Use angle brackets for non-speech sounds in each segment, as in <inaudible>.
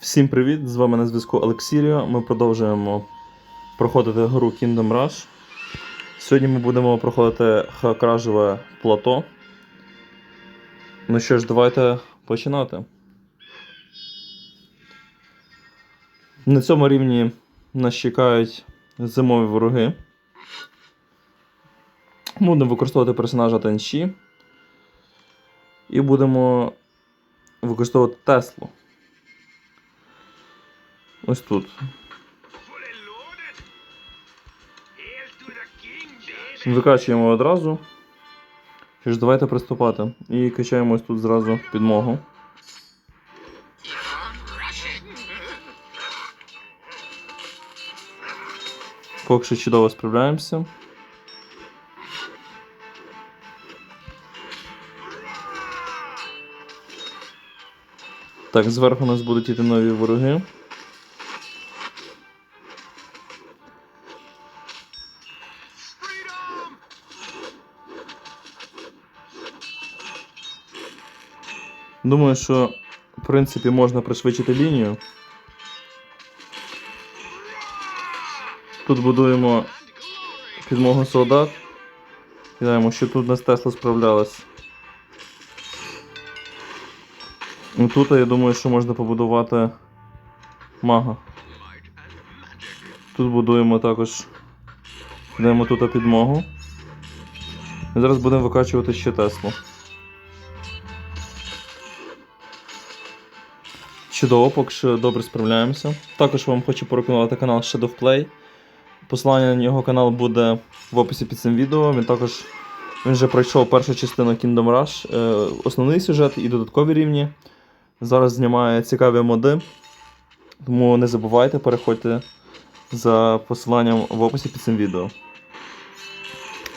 Всім привіт! З вами на зв'язку Олексіріо. Ми продовжуємо проходити гру Kingdom Rush. Сьогодні ми будемо проходити хакражеве плато. Ну що ж, давайте починати. На цьому рівні нас чекають зимові вороги. Будемо використовувати персонажа Тенші. І будемо використовувати Теслу. Ось тут. Викачуємо одразу. Що ж, давайте приступати. І качаємо ось тут зразу підмогу. Поки що чудово справляємося. Так, зверху у нас будуть іти нові вороги. Думаю, що в принципі можна пришвидшити лінію. Тут будуємо підмогу солдат. Кидаємо, що тут у нас Тесла справлялась. Тут я думаю, що можна побудувати мага. Тут будуємо також. Кидаємо тут підмогу. І зараз будемо викачувати ще Теслу. Чудово, поки що добре справляємося. Також вам хочу порекомендувати канал Shadow Play. Посилання на його канал буде в описі під цим відео. Він також він вже пройшов першу частину Kingdom Rush, е, основний сюжет і додаткові рівні. Зараз знімає цікаві моди. Тому не забувайте, переходьте за посиланням в описі під цим відео.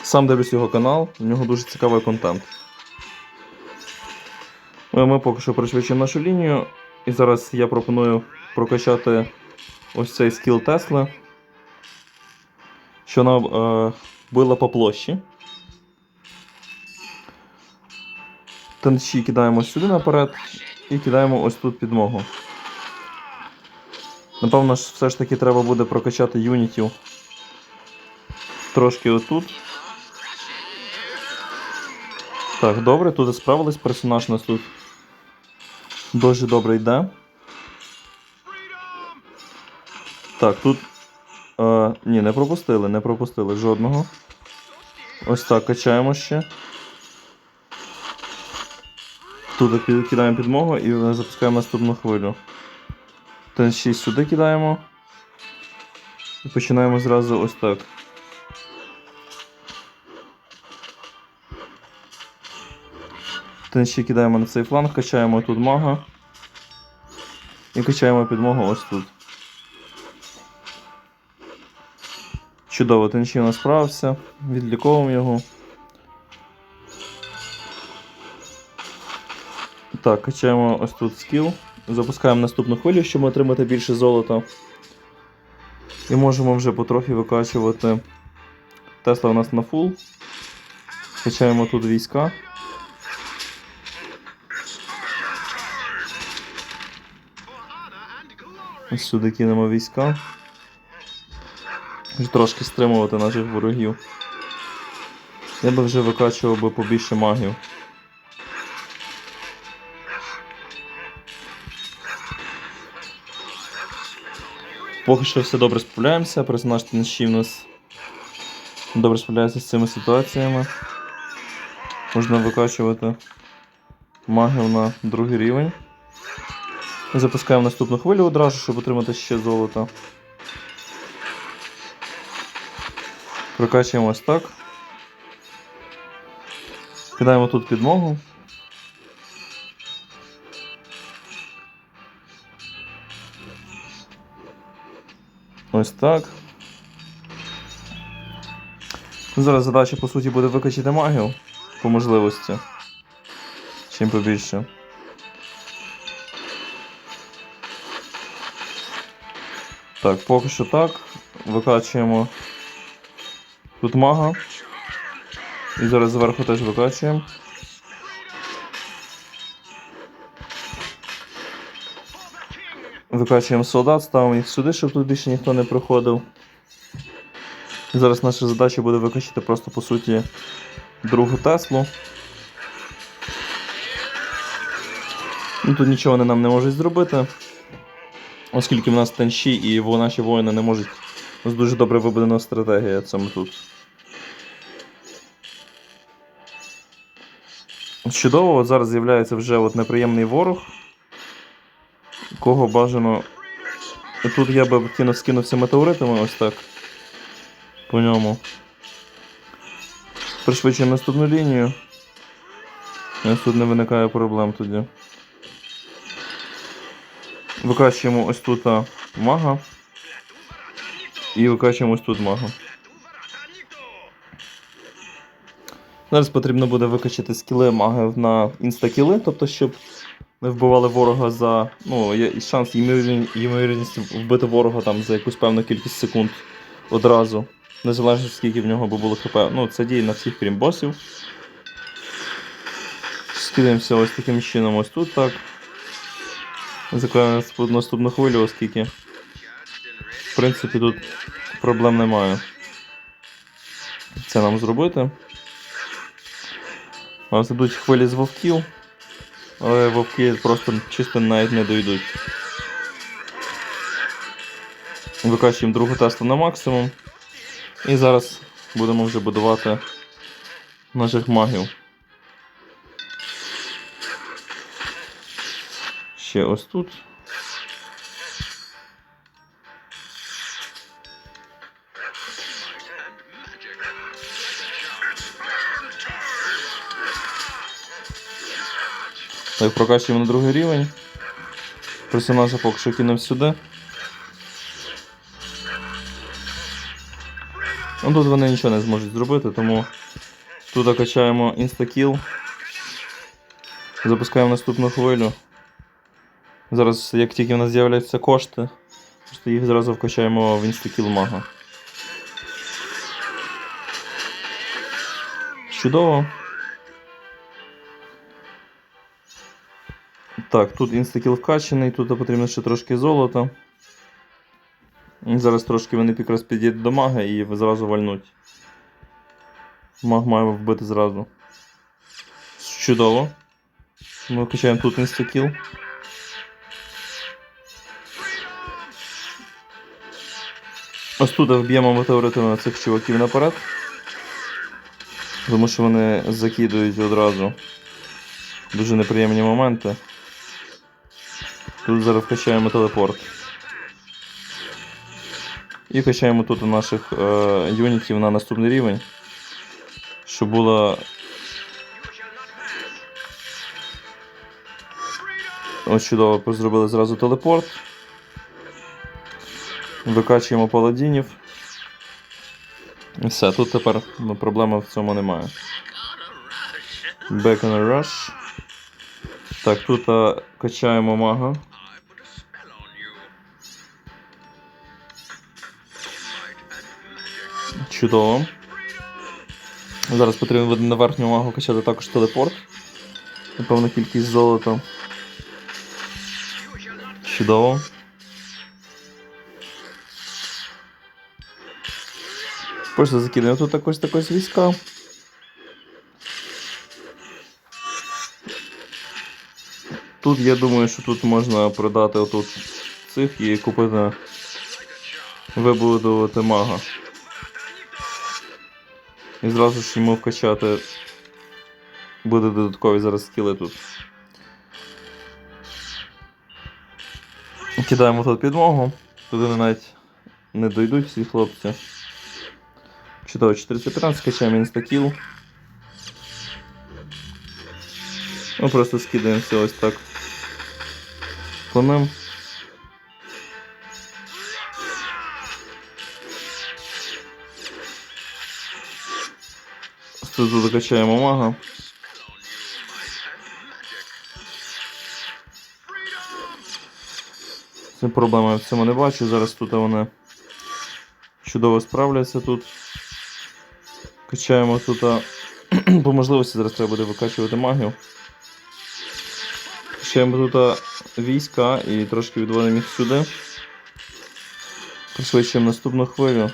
Сам дивлюсь його канал, у нього дуже цікавий контент. Ну, Ми поки що пришвидшуємо нашу лінію. І зараз я пропоную прокачати ось цей скіл Тесли, що вона е, била по площі. Тенші кидаємо сюди наперед і кидаємо ось тут підмогу. Напевно, ж все ж таки треба буде прокачати юнітів трошки отут. Так, добре, тут і справились, персонаж у нас тут дуже добре йде. Так, тут. Е, ні, не пропустили, не пропустили жодного. Ось так, качаємо ще. Тут кидаємо підмогу і запускаємо наступну хвилю. Ten 6 сюди кидаємо. І починаємо зразу ось так. Ten кидаємо на цей фланг, качаємо тут мага. І качаємо підмогу ось тут. Чудово, Тенші у нас справився. Відліковуємо його. Так, качаємо ось тут скіл. Запускаємо наступну хвилю, щоб отримати більше золота. І можемо вже потрохи викачувати. Тесла у нас на фул. Качаємо тут війська. Ось сюди кинемо війська. Щоб Трошки стримувати наших ворогів. Я би вже викачував би побільше магів. Поки що все добре справляємося, персонаж Тенші в нас добре справляється з цими ситуаціями. Можна викачувати магів на другий рівень. Запускаємо наступну хвилю одразу, щоб отримати ще золото. Прокачуємо ось так. Кидаємо тут підмогу. Ось так. Ну, Зараз задача, по суті, буде викачати магію по можливості. Чим побільше. Так, поки що так. Викачуємо тут мага. І зараз зверху теж викачуємо. Викачуємо солдат, ставимо їх сюди, щоб тут більше ніхто не проходив. Зараз наша задача буде викачати просто по суті другу Теслу. Ну, тут нічого вони нам не можуть зробити. Оскільки в нас танші і наші воїни не можуть. У нас дуже добре вибудена стратегія саме тут. Чудово, от зараз з'являється вже от неприємний ворог. Кого бажано. Тут я би кинув, скинувся метеоритами ось так. По ньому. Пришвидшуємо наступну лінію. Ось тут не виникає проблем тоді. Викачуємо ось тут мага. І викачуємо ось тут мага. Зараз потрібно буде викачати скіли магів на інстакіли, тобто, щоб не вбивали ворога за. Ну, є шанс, ймовірні- ймовірність вбити ворога там за якусь певну кількість секунд одразу. Незалежно скільки в нього було хп. Ну, це діє на всіх крім босів. Скидаємося ось таким чином ось тут так. Заклеїмо наступну хвилю, оскільки. В принципі, тут проблем немає. Це нам зробити. У нас ідуть хвилі з вовків, але вовки просто чисто навіть не дойдуть. Викачуємо другу тесту на максимум. І зараз будемо вже будувати наших магів. Ще ось тут. Так, прокачуємо на другий рівень. Персонажа поки що кинемо сюди. Ну тут вони нічого не зможуть зробити, тому тут качаємо інстакіл. Запускаємо наступну хвилю. Зараз, як тільки в нас з'являються кошти, просто їх зразу вкачаємо в інстакіл мага. Чудово. Так, тут інстакіл вкачаний, тут потрібно ще трошки золота. Зараз трошки вони якраз підійдуть до мага і зразу вальнуть. Маг має вбити зразу. Чудово. Ми вкачаємо тут інстакіл. Ось тут вб'ємо метеоритами цих чуваків наперед. Тому що вони закидують одразу дуже неприємні моменти. Тут зараз вкачаємо телепорт. І качаємо тут наших е, юнітів на наступний рівень. Щоб було. Ось чудово, зробили зразу телепорт. Викачуємо паладінів. І все, тут тепер ну, проблеми в цьому немає. Back on a rush. Так, тут а, качаємо мага. Чудово. Зараз потрібно буде на верхню магу качати також телепорт. Напевно, кількість золота. Чудово. Просто закидаємо тут також також війська. Тут я думаю, що тут можна продати отут цих і купити вибудувати мага. І зразу ж йому вкачати буде додаткові зараз скіли тут. Кидаємо тут підмогу. Туди навіть не дойдуть всі хлопці. Чудово, 415, качаємо інстакіл. Ми просто скидаємося ось так. По ним. Тут тут качаємо мага. Це проблеми в цьому не бачу. Зараз тут вони чудово справляться тут. Качаємо тут. <clears throat> По можливості зараз треба буде викачувати магію. Качаємо тут війська і трошки відводимо їх сюди. Пришвидшуємо наступну хвилю.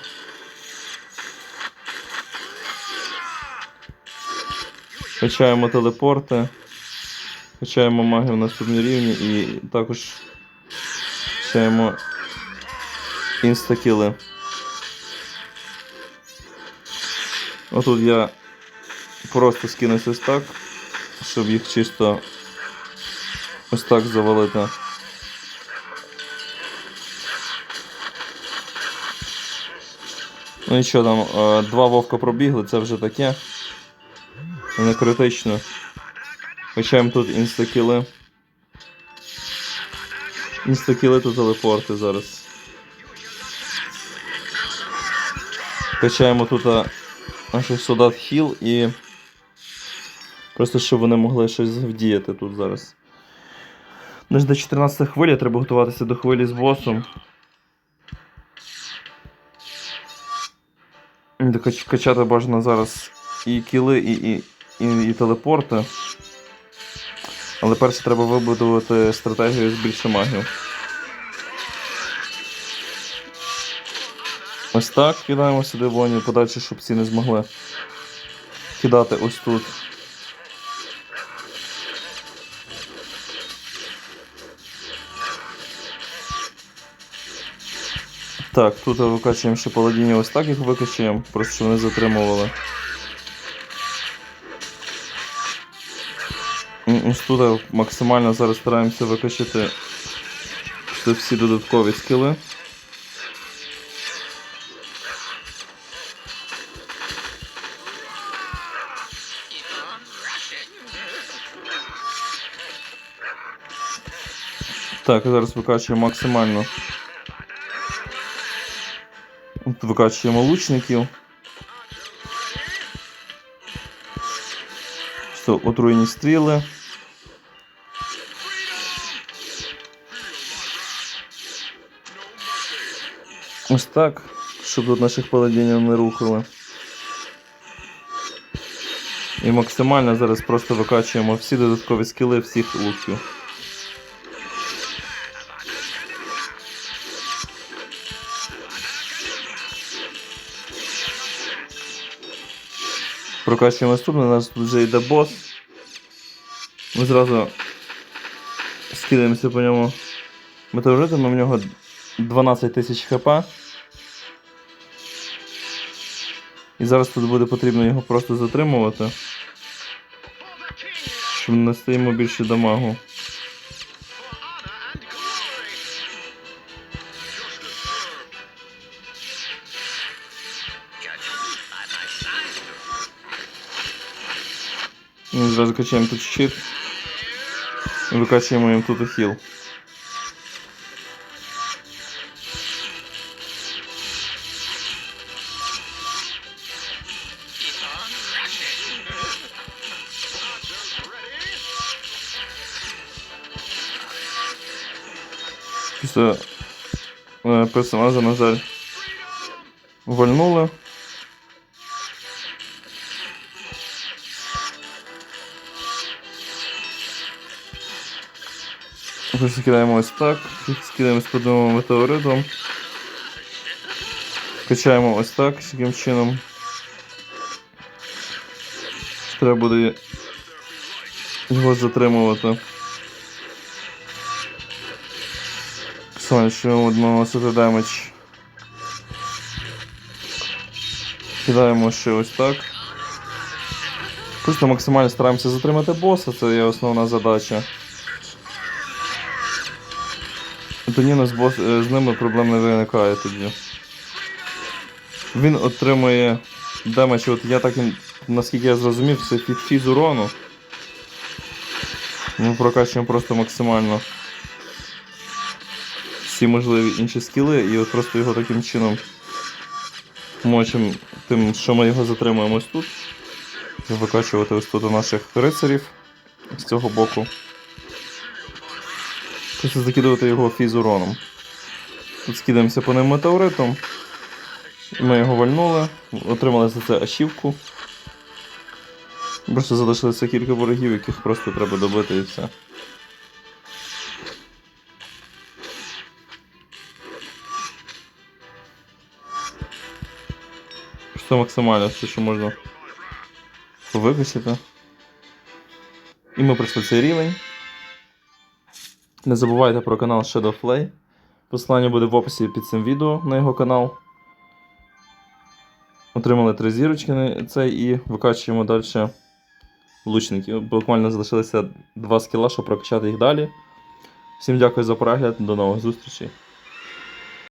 Качаємо телепорти. Качаємо магію в наступні рівні і також качаємо інстакіли. Отут я просто скинусь ось так, щоб їх чисто ось так завалити. Ну нічого там, е, два вовка пробігли, це вже таке. Не критично. Качаємо тут інстакіли. Інстакіли тут телепорти зараз. Качаємо тут а, наших солдат хіл і. Просто щоб вони могли щось вдіяти тут зараз. Ну ж до 14 хвилі треба готуватися до хвилі з босом. Качати бажано зараз і кіли, і, і, і, і телепорти. Але перше треба вибудувати стратегію з більше магів. Ось так кидаємо сюди воні, подальше, щоб ці не змогли кидати ось тут. Так, тут викачуємо ще паладінів, ось так їх викачуємо, просто щоб вони затримували. Ось тут максимально зараз стараємося викачати всі додаткові скіли. Так, зараз викачуємо максимально. Викачуємо лучників. Що, отруєні стріли. Ось так, щоб тут наших паладінів не рухали. І максимально зараз просто викачуємо всі додаткові скіли всіх луків. Прокачуємо наступне, у нас тут вже йде бос. Ми зразу скидаємося по ньому метеоритами, в нього 12 тисяч хп. І зараз тут буде потрібно його просто затримувати, щоб нести йому більше дамагу. Ми зразу качаємо тут щит. І викачуємо їм тут хіл. Після е, персонажа, на жаль, вальнули. Просто кидаємо ось так, скидаємо з подумом метеоритом. Качаємо ось так, таким чином. Треба буде його затримувати. Сонячно одного наносити демедж. Кидаємо ще ось так. Просто максимально стараємося затримати боса, це є основна задача. Тоді нас бос, е, з ними проблем не виникає тоді. Він отримує демедж, от я так, наскільки я зрозумів, це під фіз урону. Ми прокачуємо просто максимально всі можливі інші скіли і от просто його таким чином мочим тим, що ми його затримуємо ось тут. Викачувати ось тут у наших рицарів з цього боку. Хочу закидувати його фізуроном. Тут скидаємося по ним метеоритом. Ми його вальнули, отримали за це ашівку. Просто залишилося кілька ворогів, яких просто треба добити і все. Просто максимально все, що можна виключити. І ми пройшли цей рівень. Не забувайте про канал Shadowplay. Посилання буде в описі під цим відео на його канал. Отримали три зірочки на цей і викачуємо далі лучників. Буквально залишилося два скіла, щоб прокачати їх далі. Всім дякую за перегляд, до нових зустрічей.